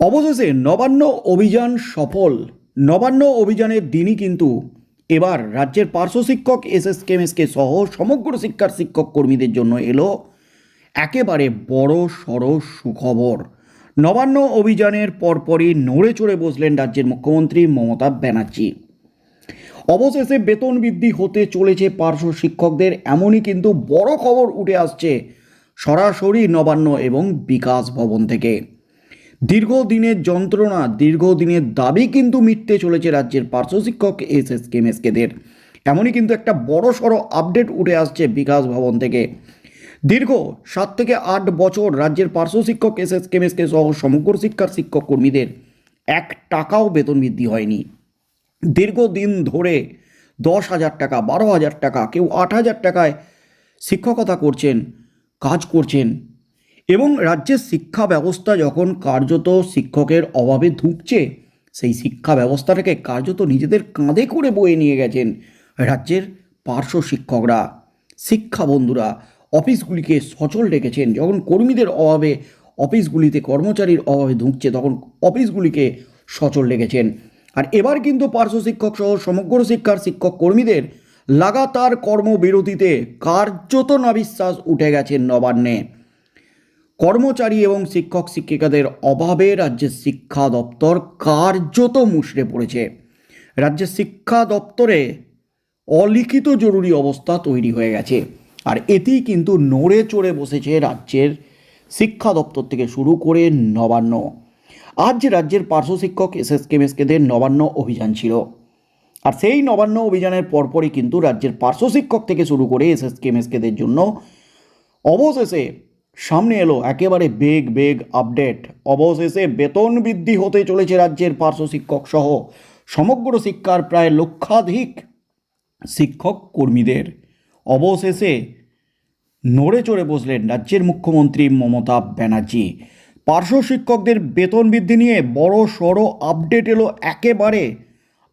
অবশেষে নবান্ন অভিযান সফল। নবান্ন অভিযানের দিনই কিন্তু এবার রাজ্যের পার্শ্ব শিক্ষক এস এস কেমএসকে সহ সমগ্র শিক্ষার শিক্ষক কর্মীদের জন্য এলো একেবারে বড় সড় সুখবর। নবান্ন অভিযানের পরপরই নড়ে চড়ে বসলেন রাজ্যের মুখ্যমন্ত্রী মমতা ব্যানার্জি। অবশেষে বেতন বৃদ্ধি হতে চলেছে পার্শ্ব শিক্ষকদের, এমনই কিন্তু বড় খবর উঠে আসছে সরাসরি নবান্ন এবং বিকাশ ভবন থেকে। দীর্ঘদিনের যন্ত্রণা, দীর্ঘদিনের দাবি কিন্তু মিটতে চলেছে রাজ্যের পার্শ্ব শিক্ষক এস এস কেমএসকেদের এমনই কিন্তু একটা বড় সড়ো আপডেট উঠে আসছে বিকাশ ভবন থেকে। দীর্ঘ সাত থেকে আট বছর রাজ্যের পার্শ্ব শিক্ষক এস এস কেমএসকে সহ সমগ্র শিক্ষার শিক্ষক কর্মীদের এক টাকাও বেতন বৃদ্ধি হয়নি। দীর্ঘদিন ধরে দশ হাজার টাকা, বারো হাজার টাকা, কেউ আট হাজার টাকায় শিক্ষকতা করছেন, কাজ করছেন এবং রাজ্যের শিক্ষা ব্যবস্থা যখন কার্যত শিক্ষকের অভাবে ধুঁকছে, সেই শিক্ষা ব্যবস্থাটাকে কার্যত নিজেদের কাঁধে করে বয়ে নিয়ে গেছেন রাজ্যের পার্শ্ব শিক্ষকরা। শিক্ষা বন্ধুরা, অফিসগুলিকে সচল রেখেছেন। যখন কর্মীদের অভাবে, অফিসগুলিতে কর্মচারীর অভাবে ধুঁকছে, তখন অফিসগুলিকে সচল রেখেছেন। আর এবার কিন্তু পার্শ্ব শিক্ষক সহ সমগ্র শিক্ষার শিক্ষক কর্মীদের লাগাতার কর্মবিরতিতে কার্যত নাবিশ্বাস উঠে গেছেন নবান্নে। কর্মচারী এবং শিক্ষক শিক্ষিকাদের অভাবে রাজ্যের শিক্ষা দপ্তর কার্যত মুষড়ে পড়েছে। রাজ্যের শিক্ষা দপ্তরে অলিখিত জরুরি অবস্থা তৈরি হয়ে গেছে। আর এতেই কিন্তু নড়ে চড়ে বসেছে রাজ্যের শিক্ষা দপ্তর থেকে শুরু করে নবান্ন। আজ রাজ্যের পার্শ্ব শিক্ষক এস এস নবান্ন অভিযান ছিল। আর সেই নবান্ন অভিযানের পরপরই কিন্তু রাজ্যের পার্শ্ব শিক্ষক থেকে শুরু করে এস এস জন্য অবশেষে সামনে এলো একেবারে বেগ বেগ আপডেট অবশেষে বেতন বৃদ্ধি হতে চলেছে রাজ্যের পার্শ্ব শিক্ষক সহ। সমগ্র শিক্ষার প্রায় লক্ষাধিক শিক্ষক কর্মীদের। অবশেষে নড়ে চড়ে বসলেন রাজ্যের মুখ্যমন্ত্রী মমতা ব্যানার্জি। পার্শ্ব শিক্ষকদের বেতন বৃদ্ধি নিয়ে বড় সড়ো আপডেট এলো একেবারে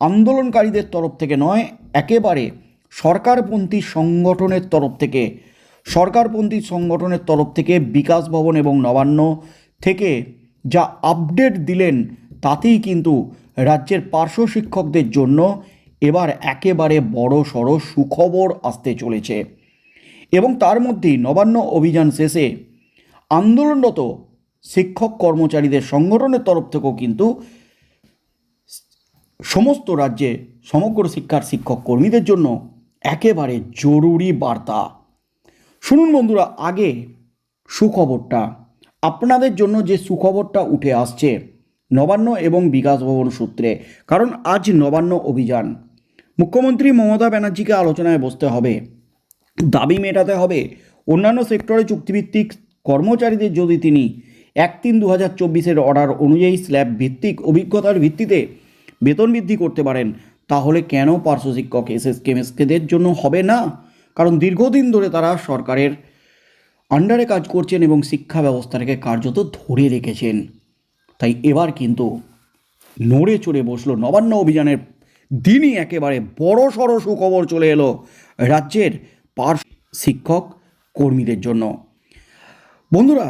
আন্দোলনকারীদের তরফ থেকে নয়, একেবারে সরকারপন্থী সংগঠনের তরফ থেকে। সরকারপন্থী সংগঠনের তরফ থেকে বিকাশ ভবন এবং নবান্ন থেকে যা আপডেট দিলেন তাতেই কিন্তু রাজ্যের পার্শ্ব শিক্ষকদের জন্য এবার একেবারে বড় সড়ো সুখবর আসতে চলেছে। এবং তার মধ্যেই নবান্ন অভিযান শেষে আন্দোলনরত শিক্ষক কর্মচারীদের সংগঠনের তরফ থেকেও কিন্তু সমস্ত রাজ্যে সমগ্র শিক্ষার শিক্ষক কর্মীদের জন্য একেবারে জরুরি বার্তা। শুনুন বন্ধুরা, আগে সুখবরটা। আপনাদের জন্য যে সুখবরটা উঠে আসছে, নবান্ন এবং বিকাশ ভবন সূত্রে। কারণ আজ নবান্ন অভিযান। মুখ্যমন্ত্রী মমতা ব্যানার্জিকে আলোচনায় বসতে হবে, দাবি মেটাতে হবে। অন্যান্য সেক্টরে চুক্তিভিত্তিক কর্মচারীদের যদি তিনি এক তিন দু হাজার চব্বিশের অর্ডার অনুযায়ী স্ল্যাব ভিত্তিক অভিজ্ঞতার ভিত্তিতে বেতন বৃদ্ধি করতে পারেন, তাহলে কেন পার্শ্ব শিক্ষক এস এস কেমএসকেদের জন্য হবে না? কারণ দীর্ঘদিন ধরে তারা সরকারের আন্ডারে কাজ করছেন এবং শিক্ষা ব্যবস্থাটাকে কার্যত ধরে রেখেছেন। তাই এবার কিন্তু নড়ে চড়ে বসল। নবান্ন অভিযানের দিনই একেবারে বড় সড়ো সুখবর চলে এলো রাজ্যের পার শিক্ষক কর্মীদের জন্য। বন্ধুরা,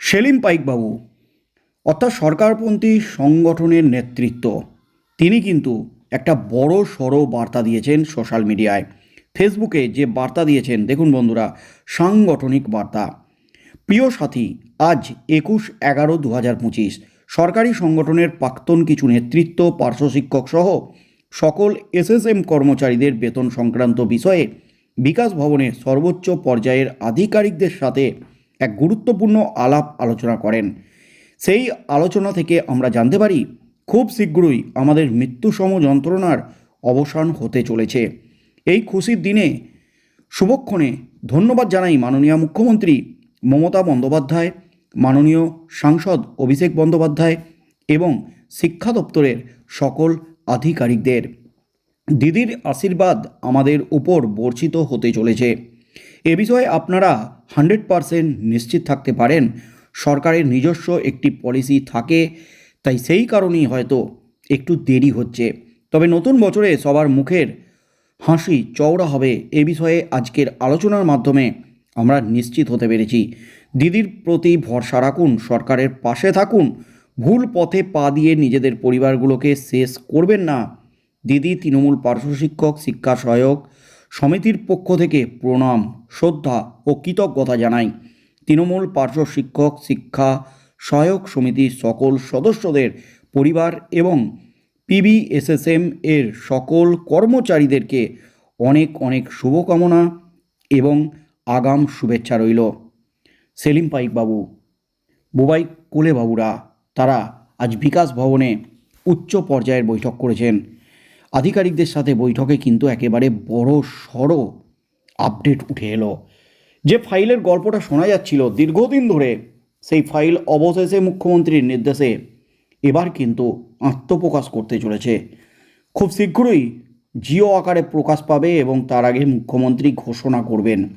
সেলিম পাইকবাবু অর্থাৎ সরকারপন্থী সংগঠনের নেতৃত্ব, তিনি কিন্তু একটা বড় সড়ো বার্তা দিয়েছেন সোশ্যাল মিডিয়ায়। ফেসবুকে যে বার্তা দিয়েছেন, দেখুন বন্ধুরা, সাংগঠনিক বার্তা। প্রিয় সাথী, আজ একুশ এগারো দু হাজার পঁচিশ, সরকারি সংগঠনের প্রাক্তন কিছু নেতৃত্ব, পার্শ্ব শিক্ষক সহ সকল এসএসএম কর্মচারীদের বেতন সংক্রান্ত বিষয়ে বিকাশ ভবনে সর্বোচ্চ পর্যায়ের আধিকারিকদের সাথে এক গুরুত্বপূর্ণ আলাপ আলোচনা করেন। সেই আলোচনা থেকে আমরা জানতে পারি, খুব শীঘ্রই আমাদের মৃত্যুসম যন্ত্রণার অবসান হতে চলেছে। এই খুশির দিনে শুভক্ষণে ধন্যবাদ জানাই মাননীয় মুখ্যমন্ত্রী মমতা বন্দ্যোপাধ্যায়, মাননীয় সাংসদ অভিষেক বন্দ্যোপাধ্যায় এবং শিক্ষা দপ্তরের সকল আধিকারিকদের। দিদির আশীর্বাদ আমাদের উপর বর্ষিত হতে চলেছে। এ বিষয়ে আপনারা হান্ড্রেড পারসেন্ট নিশ্চিত থাকতে পারেন। সরকারের নিজস্ব একটি পলিসি থাকে, তাই সেই কারণেই হয়তো একটু দেরি হচ্ছে। তবে নতুন বছরে সবার মুখের হাসি চওড়া হবে এ বিষয়ে আজকের আলোচনার মাধ্যমে আমরা নিশ্চিত হতে পেরেছি। দিদির প্রতি ভরসা রাখুন, সরকারের পাশে থাকুন, ভুল পথে পা দিয়ে নিজেদের পরিবারগুলোকে শেষ করবেন না। দিদি তৃণমূল পার্শ্ব শিক্ষক, শিক্ষা সহায়ক সমিতির পক্ষ থেকে প্রণাম, শ্রদ্ধা ও কৃতজ্ঞতা জানাই। তৃণমূল পার্শ্ব শিক্ষক, শিক্ষা সহায়ক সমিতির সকল সদস্যদের, পরিবার এবং পিবিএসএসএম এর সকল কর্মচারীদেরকে অনেক অনেক শুভকামনা এবং আগাম শুভেচ্ছা রইল। সেলিম পাইক বাবু, বুবাই কোলে বাবুরা, তারা আজ বিকাশ ভবনে উচ্চ পর্যায়ের বৈঠক করেছেন। আধিকারিকদের সাথে বৈঠকে কিন্তু একেবারে বড় সড়ো আপডেট উঠে এলো। যে ফাইলের গল্পটা শোনা যাচ্ছিল দীর্ঘদিন ধরে, সেই ফাইল অবশেষে মুখ্যমন্ত্রীর নির্দেশে এবার কিন্তু আত্মপ্রকাশ করতে চলেছে। খুব শীঘ্রই জিও আকারে প্রকাশ পাবে এবং তার আগে মুখ্যমন্ত্রী ঘোষণা করবেন।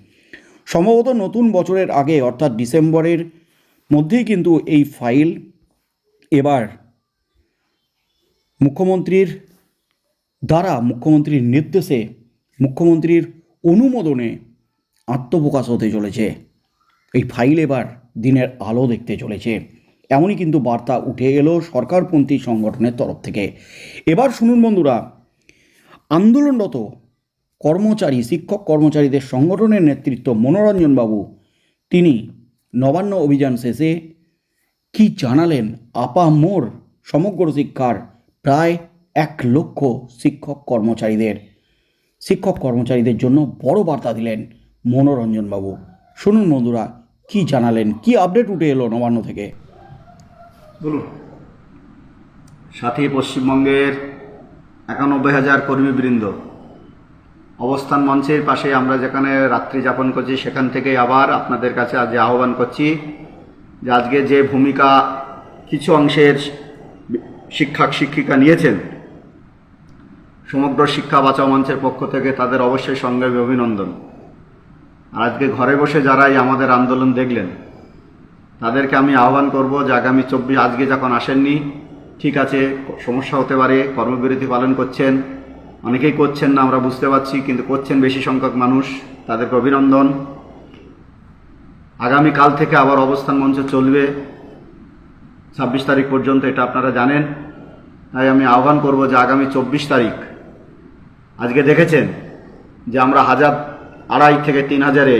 সম্ভবত নতুন বছরের আগে, অর্থাৎ ডিসেম্বরের মধ্যেই কিন্তু এই ফাইল এবার মুখ্যমন্ত্রীর দ্বারা, মুখ্যমন্ত্রীর নির্দেশে, মুখ্যমন্ত্রীর অনুমোদনে আত্মপ্রকাশ হতে চলেছে। এই ফাইল এবার দিনের আলো দেখতে চলেছে। এমনই কিন্তু বার্তা উঠে এলো সরকারপন্থী সংগঠনের তরফ থেকে। এবার শুনুন বন্ধুরা, আন্দোলনরত কর্মচারী, শিক্ষক কর্মচারীদের সংগঠনের নেতৃত্ব মনোরঞ্জন বাবু তিনি নবান্ন অভিযান শেষে কি জানালেন? আপা মোর সমগ্র শিক্ষার প্রায় এক লক্ষ শিক্ষক কর্মচারীদের শিক্ষক কর্মচারীদের জন্য বড় বার্তা দিলেন মনোরঞ্জনবাবু। শুনুন বন্ধুরা, কি জানালেন? কি আপডেট উঠে এলো নবান্ন থেকে? বলুন। সাথী পশ্চিমবঙ্গের একানব্বই হাজার কর্মীবৃন্দ। অবস্থান মঞ্চের পাশে আমরা যেখানে রাত্রি যাপন করছি, সেখান থেকে আবার আপনাদের কাছে আজ আহ্বান করছি যে আজকে যে ভূমিকা কিছু অংশের শিক্ষক, শিক্ষিকা নিয়েছেন, সমগ্র শিক্ষা বাঁচাও মঞ্চের পক্ষ থেকে তাদের অবশ্যই সঙ্গে অভিনন্দন। আর আজকে ঘরে বসে যারাই আমাদের আন্দোলন দেখলেন তাদেরকে আমি আহ্বান করব যে আগামী চব্বিশ, আজকে যখন আসেননি, ঠিক আছে, সমস্যা হতে পারে, কর্মবিরতি পালন করছেন, অনেকেই করছেন না, আমরা বুঝতে পারছি, কিন্তু করছেন বেশি সংখ্যক মানুষ, তাদেরকে অভিনন্দন। আগামী কাল থেকে আবার অবস্থান মঞ্চ চলবে, ছাব্বিশ তারিখ পর্যন্ত, এটা আপনারা জানেন। তাই আমি আহ্বান করব যে আগামী চব্বিশ তারিখ, আজকে দেখেছেন যে আমরা হাজার আড়াই থেকে তিন হাজারে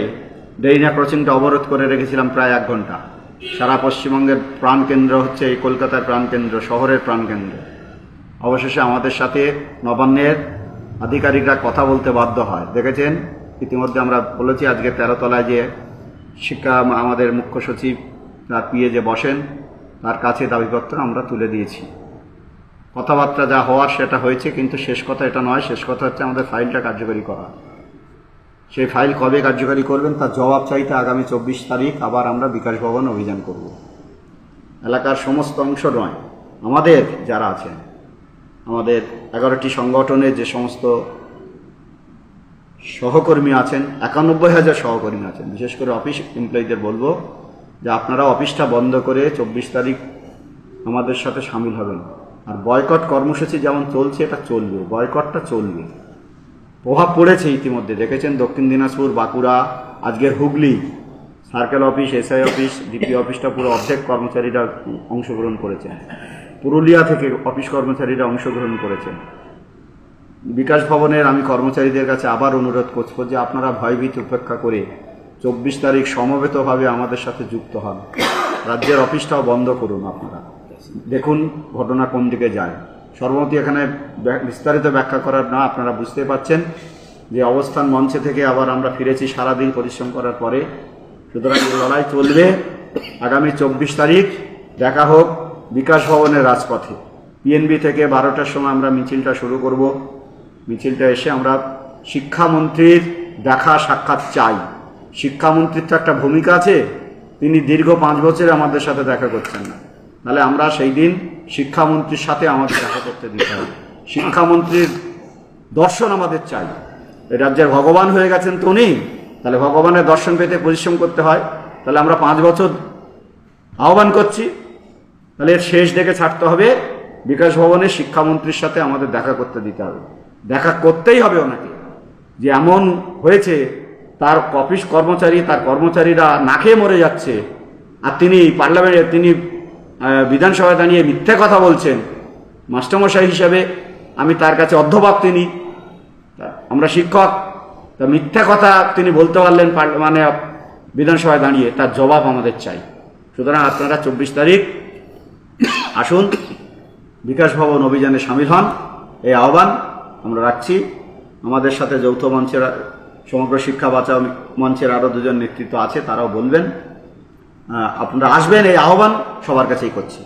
ডেইনা ক্রসিংটা অবরোধ করে রেখেছিলাম প্রায় এক ঘণ্টা। সারা পশ্চিমবঙ্গের প্রাণকেন্দ্র হচ্ছে এই কলকাতার প্রাণকেন্দ্র শহরের প্রাণকেন্দ্র অবশেষে আমাদের সাথে নবান্নের আধিকারিকরা কথা বলতে বাধ্য হয়। দেখেছেন? ইতিমধ্যে আমরা বলেছি আজকে তেরোতলায় যে শিক্ষা আমাদের মুখ্য সচিব, তার পিয়ে যে বসেন, তার কাছে দাবিপত্র আমরা তুলে দিয়েছি। কথাবার্তা যা হওয়ার সেটা হয়েছে, কিন্তু শেষ কথা এটা নয়। শেষ কথা হচ্ছে আমাদের ফাইলটা কার্যকরী করা। সেই ফাইল কবে কার্যকারী করবেন তার জবাব চাইতে আগামী চব্বিশ তারিখ আবার আমরা বিকাশ ভবন অভিযান করব। এলাকার সমস্ত অংশ নয়, আমাদের যারা আছেন, আমাদের এগারোটি সংগঠনের যে সমস্ত সহকর্মী আছেন, একানব্বই হাজার সহকর্মী আছেন, বিশেষ করে অফিস এমপ্লয়ীদের বলব যে আপনারা অফিসটা বন্ধ করে চব্বিশ তারিখ আমাদের সাথে সামিল হবেন। আর বয়কট কর্মসূচি যেমন চলছে, এটা চলবে, বয়কটটা চলবে। প্রভাব পড়েছে ইতিমধ্যে। দেখেছেন দক্ষিণ দিনাজপুর, বাঁকুড়া আজকের Hooghly, circle office, SI office, DP অফিসটা পুরো অর্ধেক কর্মচারীরা অংশগ্রহণ করেছেন। পুরুলিয়া থেকে অফিস কর্মচারীরা অংশগ্রহণ করেছেন। বিকাশ ভবনের আমি কর্মচারীদের কাছে আবার অনুরোধ করব যে আপনারা ভয়ভীত উপেক্ষা করে চব্বিশ তারিখ সমবেতভাবে আমাদের সাথে যুক্ত হন। রাজ্যের অফিসটাও বন্ধ করুন আপনারা। দেখুন ঘটনা কোন দিকে যায়। সর্বমতি এখানে বিস্তারিত ব্যাখ্যা করার না আপনারা বুঝতে পারছেন যে অবস্থান মঞ্চে থেকে আবার আমরা ফিরেছি সারাদিন পরিশ্রম করার পরে। সুতরাং এই লড়াই চলবে আগামী চব্বিশ তারিখ। দেখা হোক বিকাশ ভবনের রাজপথে। পিএনবি থেকে বারোটার সময় আমরা মিছিলটা শুরু করব। মিছিলটা এসে আমরা শিক্ষামন্ত্রীর দেখা সাক্ষাৎ চাই। শিক্ষামন্ত্রীর তো একটা ভূমিকা আছে। তিনি দীর্ঘ পাঁচ বছরে আমাদের সাথে দেখা করছেন না। তাহলে আমরা সেই দিন শিক্ষামন্ত্রীর সাথে আমাদের দেখা করতে দিতে হবে। শিক্ষামন্ত্রীর দর্শন আমাদের চাই। এই রাজ্যের ভগবান হয়ে গেছেন তো উনি, তাহলে ভগবানের দর্শন পেতে পরিশ্রম করতে হয়। তাহলে আমরা পাঁচ বছর আহ্বান করছি। তাহলে এর শেষ দেখে ছাড়তে হবে। বিকাশ ভবনে শিক্ষামন্ত্রীর সাথে আমাদের দেখা করতে দিতে হবে। দেখা করতেই হবে ওনাকে। যে এমন হয়েছে, তার অফিস কর্মচারী, তার কর্মচারীরা না খেয়ে মরে যাচ্ছে। আর তিনি পার্লামেন্টে, তিনি বিধানসভায় দাঁড়িয়ে মিথ্যে কথা বলছেন মাস্টারমশাই হিসাবে আমি তার কাছে অধ্যবাক তিনি আমরা শিক্ষক, তা মিথ্যা কথা তিনি বলতে পারলেন মানে বিধানসভায় দাঁড়িয়ে, তার জবাব আমাদের চাই। সুতরাং আপনারা চব্বিশ তারিখ আসুন, বিকাশ ভবন অভিযানে সামিল হন, এই আহ্বান আমরা রাখছি। আমাদের সাথে যৌথ মঞ্চের সমগ্র শিক্ষা বাঁচাও মঞ্চের আরও দুজন নেতৃত্ব আছে, তারাও বলবেন। আপনারা আসবেন এই আহ্বান সবার কাছেই করছি।